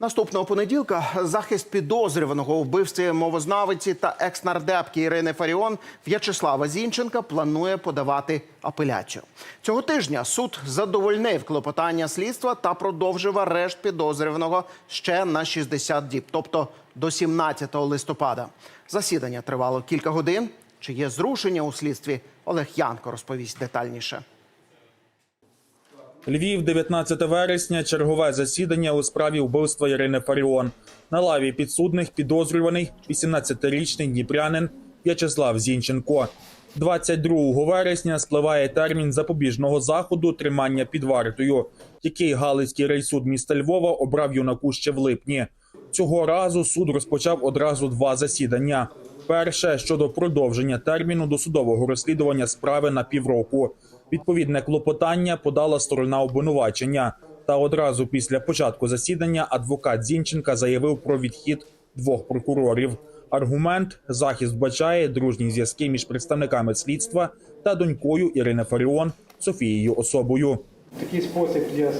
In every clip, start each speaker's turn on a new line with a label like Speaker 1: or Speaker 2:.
Speaker 1: Наступного понеділка захист підозрюваного у мовознавиці та екс-нардепки Ірини Фаріон В'ячеслава Зінченка планує подавати апеляцію. Цього тижня суд задовольнив клопотання слідства та продовжив арешт підозрюваного ще на 60 діб, тобто до 17 листопада. Засідання тривало кілька годин. Чи є зрушення у слідстві? Олег Янко розповість детальніше.
Speaker 2: Львів, 19 вересня, чергове засідання у справі вбивства Ірини Фаріон. На лаві підсудних підозрюваний 18-річний дніпрянин В'ячеслав Зінченко. 22 вересня спливає термін запобіжного заходу тримання під вартою, який Галицький райсуд міста Львова обрав юнаку ще в липні. Цього разу суд розпочав одразу два засідання. Перше щодо продовження терміну досудового розслідування справи на півроку. Відповідне клопотання подала сторона обвинувачення. Та одразу після початку засідання адвокат Зінченка заявив про відхід двох прокурорів. Аргумент захист вбачає дружні зв'язки між представниками слідства та донькою Ірини Фаріон Софією особою.
Speaker 3: Такий спосіб є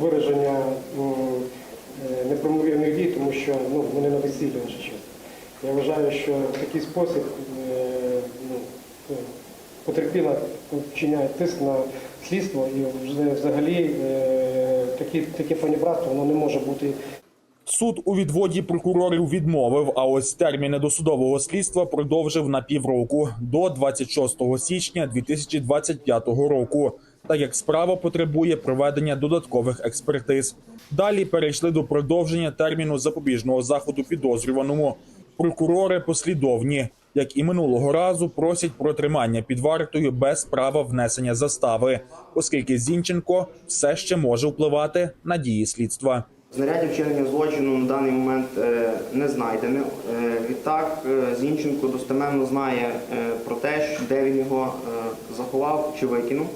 Speaker 3: вираження е, неправомірних дій, тому що ну, вони на весіллі честь. Я вважаю, що такий спосіб е, ну, е, потерпіла вчиняє тиск на слідство і взагалі е, такі, таке панібратство воно не може бути
Speaker 2: Суд у відводі прокурорів відмовив, а ось терміни досудового слідства продовжив на півроку до 26 січня 2025 року. Так як справа потребує проведення додаткових експертиз. Далі перейшли до продовження терміну запобіжного заходу підозрюваному. Прокурори послідовні, як і минулого разу, просять про тримання під вартою без права внесення застави, оскільки Зінченко все ще може впливати на дії слідства.
Speaker 4: Знарядів вчинення злочину на даний момент е, не знайдене. Е, Відтак е, Зінченко достеменно знає про те, де він його заховав чи викинув.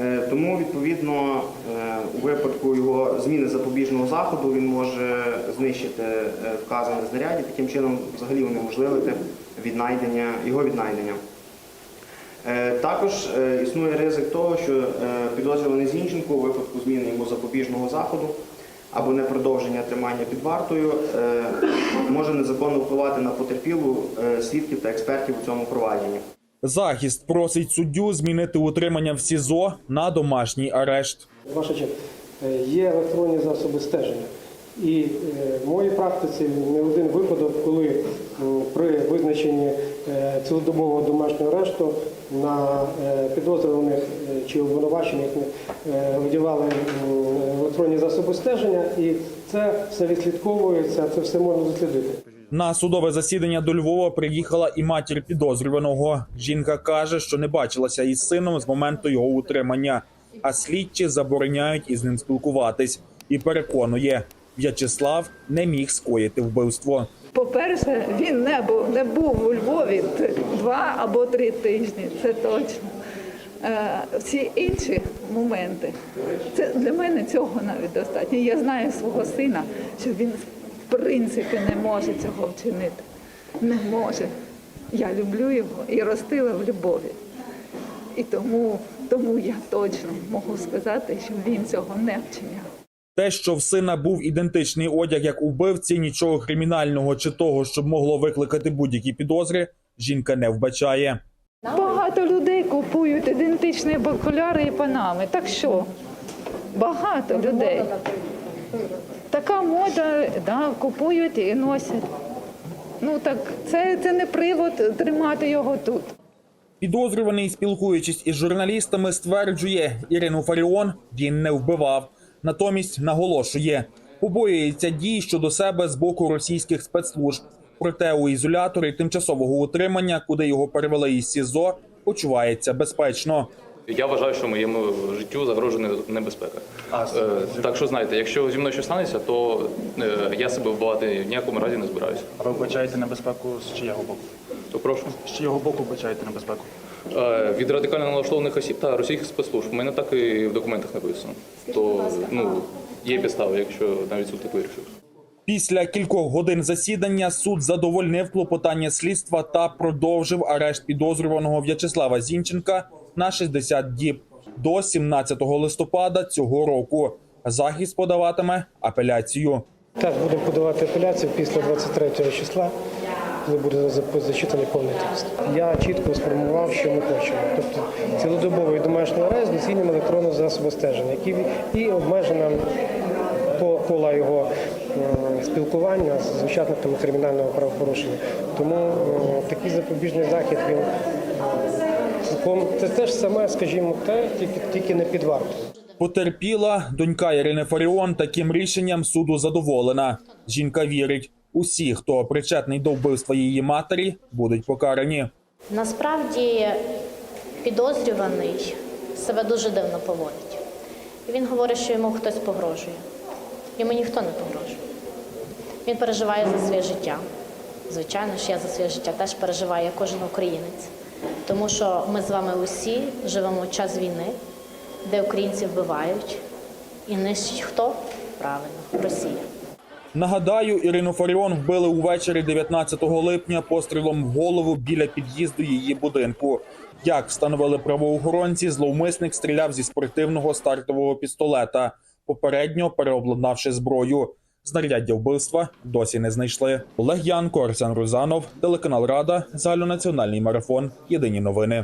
Speaker 4: Е, Тому, відповідно, е, у випадку його зміни запобіжного заходу він може знищити е, вказане знаряддя, таким чином взагалі унеможливити віднайдення, його віднайдення. Також існує ризик того, що підозрюваний Зінченко у випадку зміни йому запобіжного заходу або непродовження тримання під вартою може незаконно впливати на потерпілу свідків та експертів у цьому провадженні.
Speaker 2: Захист просить суддю змінити утримання в СІЗО на домашній арешт.
Speaker 3: Ваша честь, е, є електронні засоби стеження. І е, в моїй практиці не один випадок, коли при визначенні е, цілодобового домашнього арешту на підозрюваних чи обвинувачених виділяли м, електронні засоби стеження, і це все відслідковується, це все можна дослідити.
Speaker 2: На судове засідання до Львова приїхала і матір підозрюваного. Жінка каже, що не бачилася із сином з моменту його утримання, а слідчі забороняють із ним спілкуватись і переконує, В'ячеслав не міг скоїти вбивство.
Speaker 5: По-перше, він не був, не був у Львові два або три тижні, це точно. Е, Всі інші моменти, це для мене цього навіть достатньо. Я знаю свого сина, що він принципі не може цього вчинити. Не може. Я люблю його і ростила в любові. І тому, тому я точно можу сказати, що він цього не вчиняв.
Speaker 2: Те, що в сина був ідентичний одяг, як у вбивці, нічого кримінального чи того, щоб могло викликати будь-які підозри, жінка не вбачає.
Speaker 5: Багато людей купують ідентичні окуляри і панами. Так що? Багато людей. Така да, купують і носять. Ну так це, це не привод тримати його тут.
Speaker 2: Підозрюваний, спілкуючись із журналістами, стверджує, Ірину Фаріон він не вбивав. Натомість наголошує, побоюється дій щодо себе з боку російських спецслужб. Проте у ізоляторі тимчасового утримання, куди його перевели із СІЗО, почувається безпечно.
Speaker 6: Я вважаю, що моєму життю загрожує небезпека. Е, так що знаєте, якщо зі мною щось станеться, то е, я себе вбивати в ніякому разі не збираюся.
Speaker 7: А ви вбачаєте небезпеку з чиєго боку?
Speaker 6: То прошу.
Speaker 7: З чиєго боку вбачаєте небезпеку?
Speaker 6: Е, від радикально налаштованих осіб та російських спецслужб у мене так і в документах написано. То ну є підстави, якщо навіть суд так вирішив.
Speaker 2: Після кількох годин засідання суд задовольнив клопотання слідства та продовжив арешт підозрюваного В'ячеслава Зінченка на 60 діб до 17 листопада цього року. Захист подаватиме апеляцію.
Speaker 3: Так, будемо подавати апеляцію після 23 числа, коли буде зачитаний повний текст. Я чітко сформував, що ми хочемо. Тобто цілодобовий домашній арест з цінням електронного засобу стеження, який і обмежена по кола його е, спілкування з учасниками кримінального правопорушення. Тому е, такий запобіжний захід він цілком це теж саме, скажімо, те, тільки, тільки не під вартою.
Speaker 2: Потерпіла донька Ірини Фаріон таким рішенням суду задоволена. Жінка вірить, усі, хто причетний до вбивства її матері, будуть покарані.
Speaker 8: Насправді підозрюваний себе дуже дивно поводить. Він говорить, що йому хтось погрожує. Йому ніхто не погрожує. Він переживає за своє життя. Звичайно ж, я за своє життя теж переживаю, як кожен українець. Тому що ми з вами усі живемо в час війни, де українців вбивають і нищить хто? Правильно, Росія.
Speaker 2: Нагадаю, Ірину Фаріон вбили увечері 19 липня пострілом в голову біля під'їзду її будинку. Як встановили правоохоронці, зловмисник стріляв зі спортивного стартового пістолета, попередньо переобладнавши зброю. Знаряддя вбивства досі не знайшли. Олег Янко, Арсен Рузанов, телеканал Рада, загальнонаціональний марафон. Єдині новини.